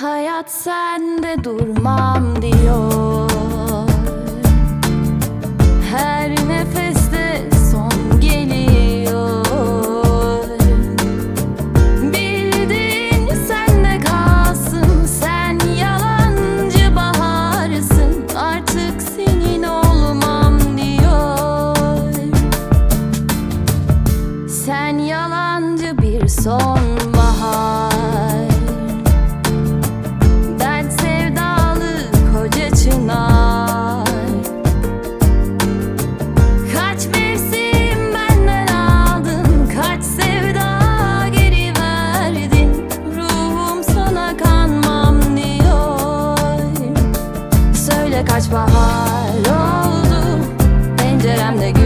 Hayat sende durmam diyor. Her nefeste son geliyor. Bildiğin sende kalsın Sen yalancı baharsın. Artık senin olmam diyor. Sen yalancı bir sonbahar. much my heart holds, and that I'm the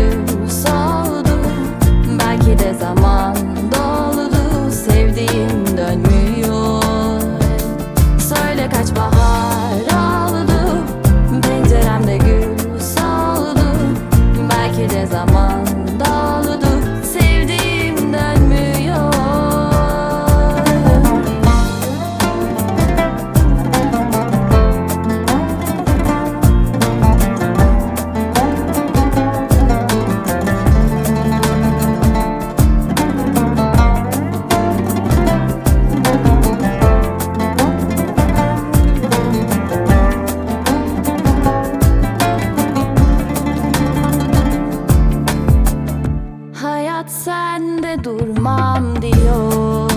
durmam diyor.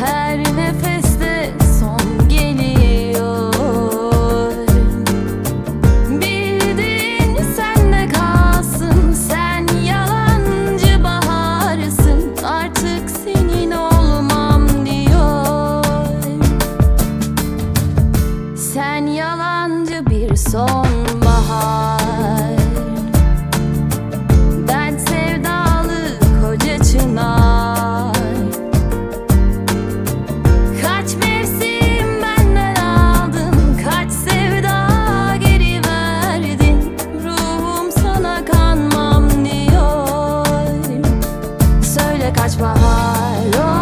Her nefeste son geliyor. Bildiğin sende kalsın Sen yalancı baharsın Artık senin olmam diyor. Sen yalancı bir sonbahar alone